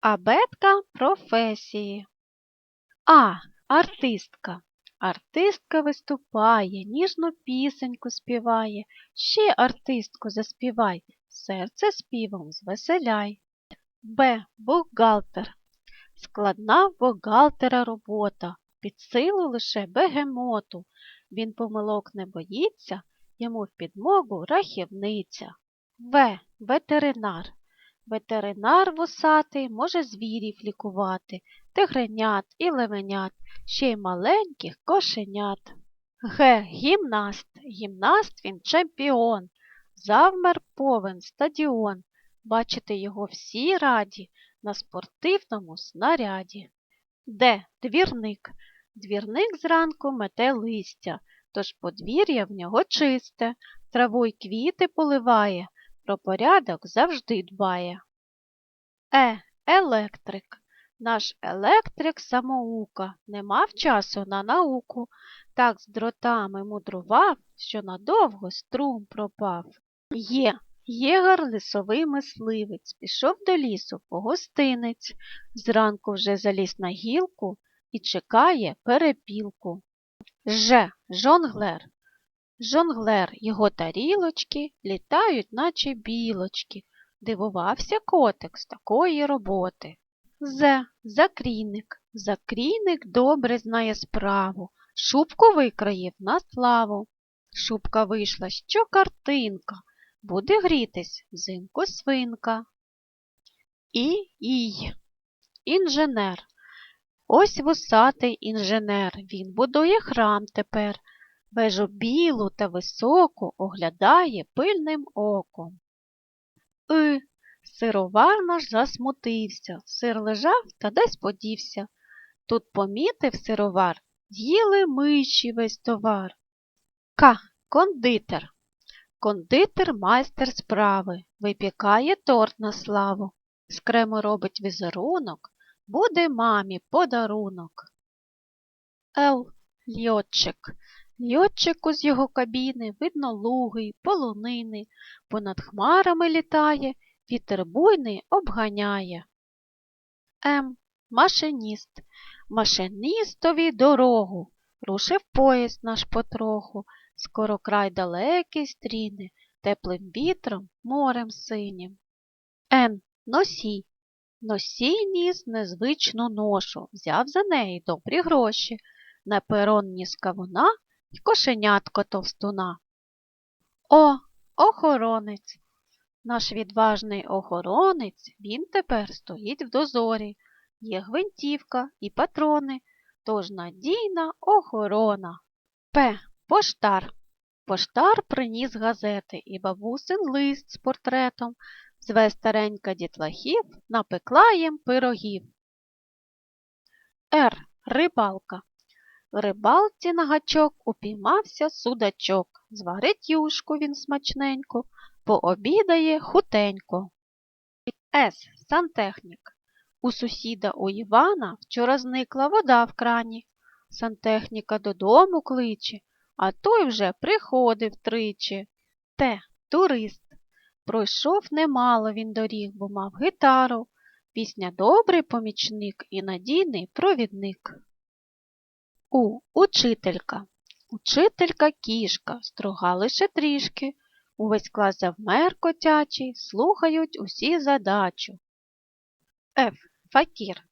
Абетка професії. А. Артистка. Артистка виступає, ніжну пісеньку співає. Ще артистку заспівай, серце співом звеселяй. Б. Бухгалтер. Складна бухгалтера робота, під силу лише бегемоту. Він помилок не боїться, йому в підмогу рахівниця. В. Ветеринар. Ветеринар вусатий може звірів лікувати, тигренят і левенят, ще й маленьких кошенят. Г. Гімнаст. Гімнаст він чемпіон. Завмер повен стадіон. Бачити його всі раді на спортивному снаряді. Д. Двірник. Двірник зранку мете листя, тож подвір'я в нього чисте, траву й квіти поливає, про порядок завжди дбає. Е. Електрик. Наш електрик самоука, не мав часу на науку, так з дротами мудрував, що надовго струм пропав. Є. Єгар лісовий мисливець, пішов до лісу по гостинець, зранку вже заліз на гілку і чекає перепілку. Ж. Жонглер. Жонглер, його тарілочки літають, наче білочки. Дивувався котик з такої роботи. З. Закрійник. Закрійник добре знає справу. Шубку викроїв на славу. Шубка вийшла, що картинка. Буде грітись взимку свинка. І ій. Інженер. Ось вусатий інженер. Він будує храм тепер. Вежу білу та високу оглядає пильним оком. И. Сировар наш засмутився. Сир лежав та десь подівся. Тут помітив сировар, з'їли миші весь товар. К. Кондитер. Кондитер майстер справи, випікає торт на славу. З крему робить візерунок, буде мамі подарунок. Л. Льотчик. Льотчику з його кабіни видно луги, полонини, понад хмарами літає, вітер буйний обганяє. М. Машиніст. Машиністові дорогу. Рушив поїзд наш потроху, скоро край далекий стріне, теплим вітром, морем синім. Н. Носій. Носій ніс незвичну ношу, взяв за неї добрі гроші. На перон ніс кавуна й кошенятко товстуна. О, охоронець. Наш відважний охоронець, він тепер стоїть в дозорі. Є гвинтівка і патрони, тож надійна охорона. П. Поштар. Поштар приніс газети і бабусин лист з портретом. Зве старенька дітлахів, напекла їм пирогів. Р. Рибалка. В рибалці на гачок упіймався судачок. Зварить юшку він смачненько, пообідає хутенько. С. Сантехнік. У сусіда у Івана вчора зникла вода в крані. Сантехніка додому кличе, а той вже приходив тричі. Т. Турист. Пройшов немало він доріг, бо мав гітару. Пісня добрий помічник і надійний провідник. У. Учителька. Учителька кішка, строга лише трішки. Увесь клас завмер котячий, слухають усі задачу. Ф. Факір.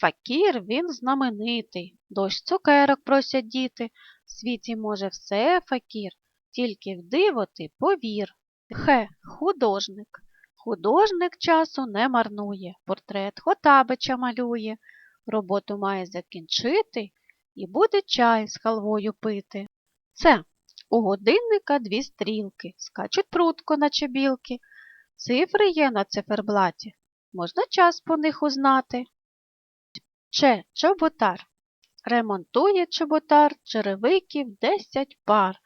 Факір він знаменитий, дощ цукерок просять діти. В світі може все факір, тільки в диво ти повір. Х. Художник. Художник часу не марнує, портрет Хотабича малює, роботу має закінчити і буде чай з халвою пити. Це у годинника дві стрілки, скачуть прутко, наче білки. Цифри є на циферблаті, можна час по них узнати. Че чоботар. Ремонтує чоботар черевиків десять пар.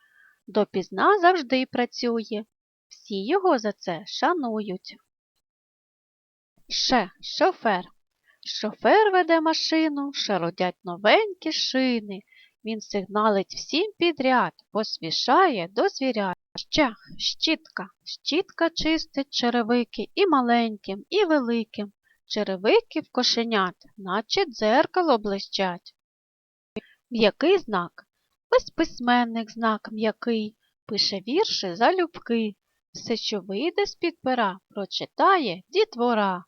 Допізна завжди працює. Всі його за це шанують. Ше шофер. Шофер веде машину, шародять новенькі шини. Він сигналить всім підряд, поспішає до звірят. Ще щітка. Щітка чистить черевики і маленьким, і великим. черевики в кошенят, наче дзеркало блищать. М'який знак. Ось письменник знак м'який, пише вірші залюбки. Все, що вийде з-під пера, прочитає дітвора.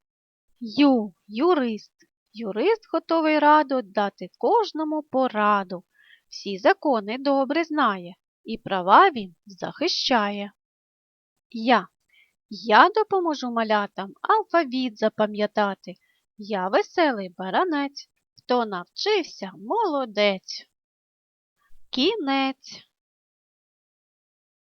Ю, юрист. Юрист готовий радо дати кожному пораду. Всі закони добре знає і права він захищає. Я. Я допоможу малятам алфавіт запам'ятати. Я веселий баранець. Хто навчився, молодець. Кінець.